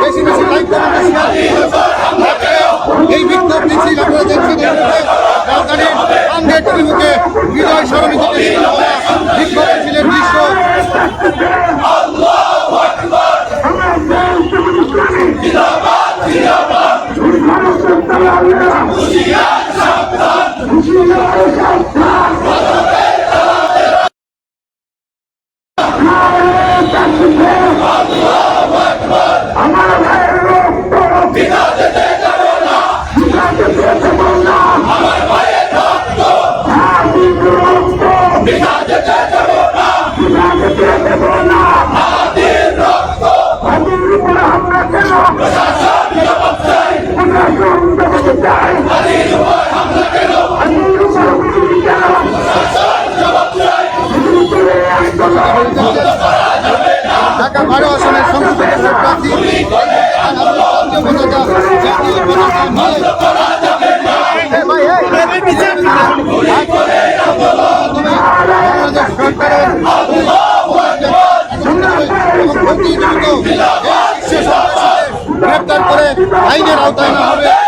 বেশি বেশি লাইক এই বিক্ষোভ মিছিল আপনারা দেখছেন রাজধানীর বিজয় সরণি বিক্ষোভ ঢাকা বারো আসনের সংসদীয় প্রার্থী জাতীয় পতাকা জাতীয় পতাকা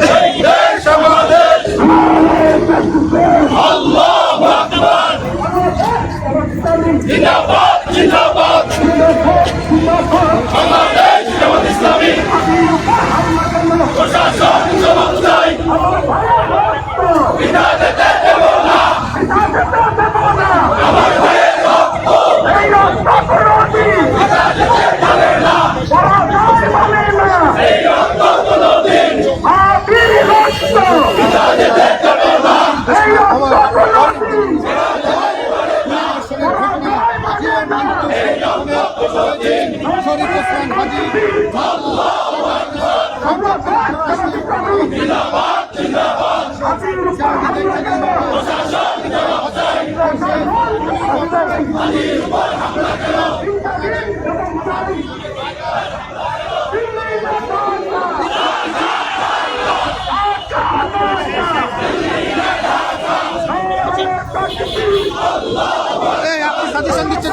শরীফ আপনি সাজেশন দিচ্ছেন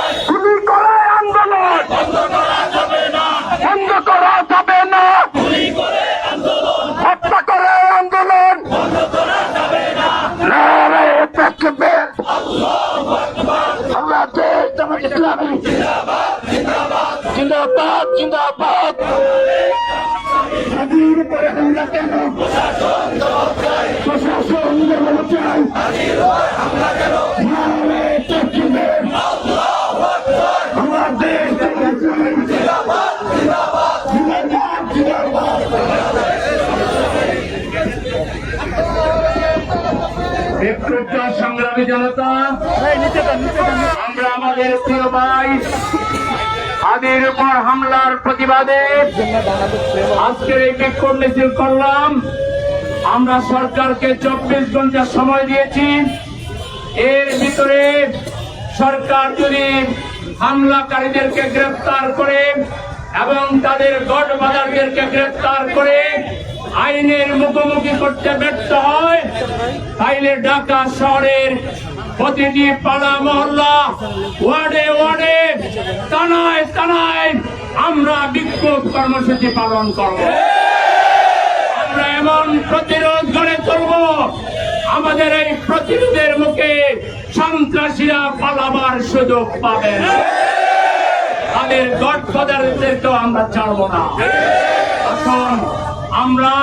জিন্দাবাদ জিন্দাবাদ। হাতির উপরে হামলা কেন? প্রশাসন যেমন চাই জিন্দাবাদ জিন্দাবাদ। বিক্ষুব্ধ সংগ্রামী জনতা। আমরা আমাদের প্রিয় ভাই। আদির উপর হামলার প্রতিবাদে আজকের এই বিক্ষোভ মিছিল করলাম। আমরা সরকারকে চব্বিশ ঘণ্টা সময় দিয়েছি। এর ভিতরে সরকার যদি হামলাকারীদেরকে গ্রেফতার করে এবং তাদের গড় বাজারদেরকে গ্রেফতার করে আইনের মুখোমুখি করতে ব্যর্থ হয়, তাইলে ঢাকা শহরের প্রতিটি পাড়া মহল্লা, ওয়ার্ডে ওয়ার্ডে তানায় তানায় আমরা বিক্ষোভ কর্মসূচি পালন করব আমরা এমন প্রতিরোধ গড়ে তুলব, আমাদের এই প্রতিরোধের মুখে সন্ত্রাসীরা পালাবার সুযোগ পাবে। তাদের তো আমরা ছাড়বো না এখন আমরা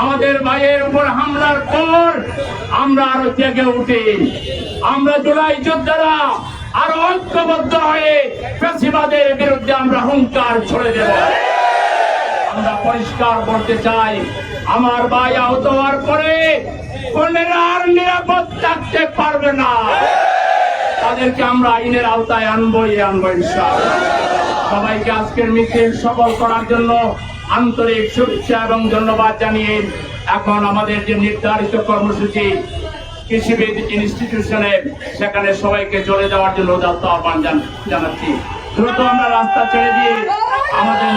আমাদের ভাইয়ের উপর হামলার পর আমরা আরও জেগে উঠি। আমরা জুলাই যোদ্ধারা আরও ঐক্যবদ্ধ হয়ে পেশিবাদের বিরুদ্ধে আমরা হুঙ্কার ছড়ে দেব। আমরা পরিষ্কার করতে চাই, আমার ভাই আহত হওয়ার পরে আর নিরাপদ থাকতে পারবে না। তাদেরকে আমরা আইনের আওতায় আনবই আনব ইনশাআল্লাহ। সবাইকে আজকের মিছিল সফল করার জন্য আন্তরিক শুভেচ্ছা এবং ধন্যবাদ জানিয়ে এখন আমাদের যে নির্ধারিত কর্মসূচি কৃষিবিদ ইনস্টিটিউশনে সেখানে সবাইকে চলে যাওয়ার জন্য উদাত্ত আহ্বান জান- জানাচ্ছি। দ্রুত আমরা রাস্তা ছেড়ে দিয়ে আমাদের